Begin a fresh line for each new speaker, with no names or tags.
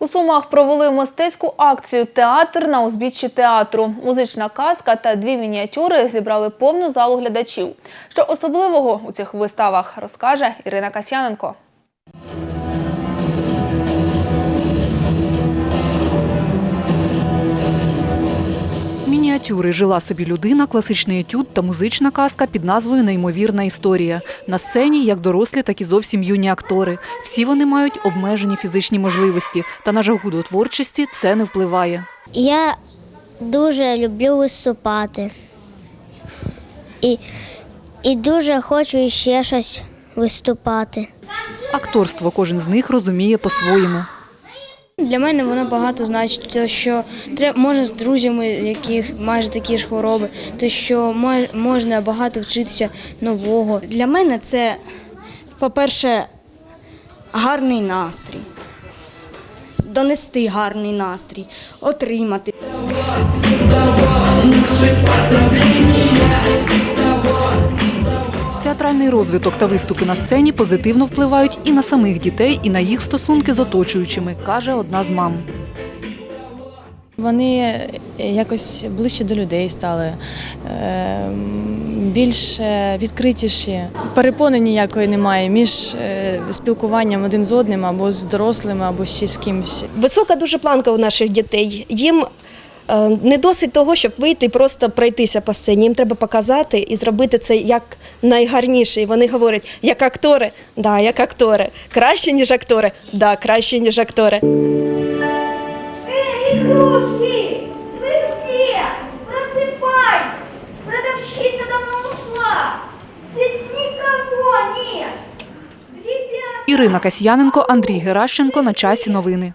У Сумах провели мистецьку акцію Театр на узбіччі театру. Музична казка та дві мініатюри зібрали повну залу глядачів. Що особливого у цих виставах розкаже Ірина Касьяненко.
Мініатюри жила собі людина, класичний етюд та музична казка під назвою Неймовірна історія. На сцені як дорослі, так і зовсім юні актори. Всі вони мають обмежені фізичні можливості, та на жагу до творчості це не впливає.
Я дуже люблю виступати. І, і дуже хочу ще щось виступати.
Акторство кожен з них розуміє по-своєму.
Для мене воно багато значить, то що треба можна з друзями, яких майже такі ж хвороби, то що можна багато вчитися нового.
Для мене це, по-перше, гарний настрій. Донести гарний настрій, отримати.
Театральний розвиток та виступи на сцені позитивно впливають і на самих дітей, і на їх стосунки з оточуючими, каже одна з мам.
Вони якось ближче до людей стали, е, більш відкритіші. Перепони ніякої немає між е, спілкуванням один з одним або з дорослими, або ще з кимось.
Висока дуже планка у наших дітей. Їм не досить того, щоб вийти і просто пройтися по сцені. Їм треба показати і зробити це як найгарніше. І вони говорять, як актори, да, як актори. Краще, ніж актори, да, краще, ніж актори.
Эй, игрушки! Вы где? Просыпайтесь! Продавщица давно ушла! Здесь никого нет! Ребята!
Ірина Касьяненко, Андрій Геращенко на часі новини.